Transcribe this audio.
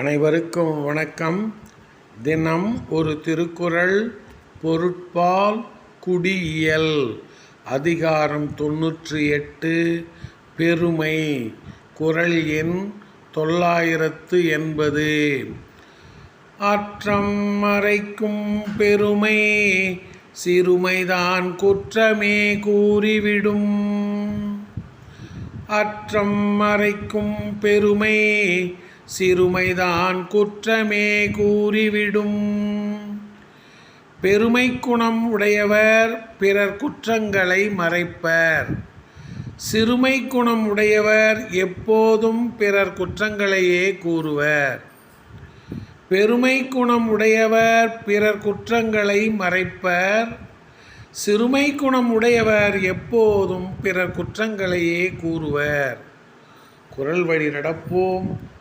அனைவருக்கும் வணக்கம். தினம் ஒரு திருக்குறள் பொருட்பால் குடியியல் அதிகாரம் தொன்னூற்றி எட்டு பெருமை குரல் எண் தொள்ளாயிரத்து எண்பது. அற்றம் மறைக்கும் பெருமை சிறுமைதான் குற்றமே கூறிவிடும். அற்றம் மறைக்கும் பெருமை சிறுமைதான் குற்றமே கூறிவிடும். பெருமை குணம் உடையவர் பிறர் குற்றங்களை மறைப்பர். சிறுமை குணம் உடையவர் எப்போதும் பிறர் குற்றங்களையே கூறுவர். பெருமை குணம் உடையவர் பிறர் குற்றங்களை மறைப்பர். சிறுமை குணம் உடையவர் எப்போதும் பிறர் குற்றங்களையே கூறுவர். குரல் வழி நடப்போம்.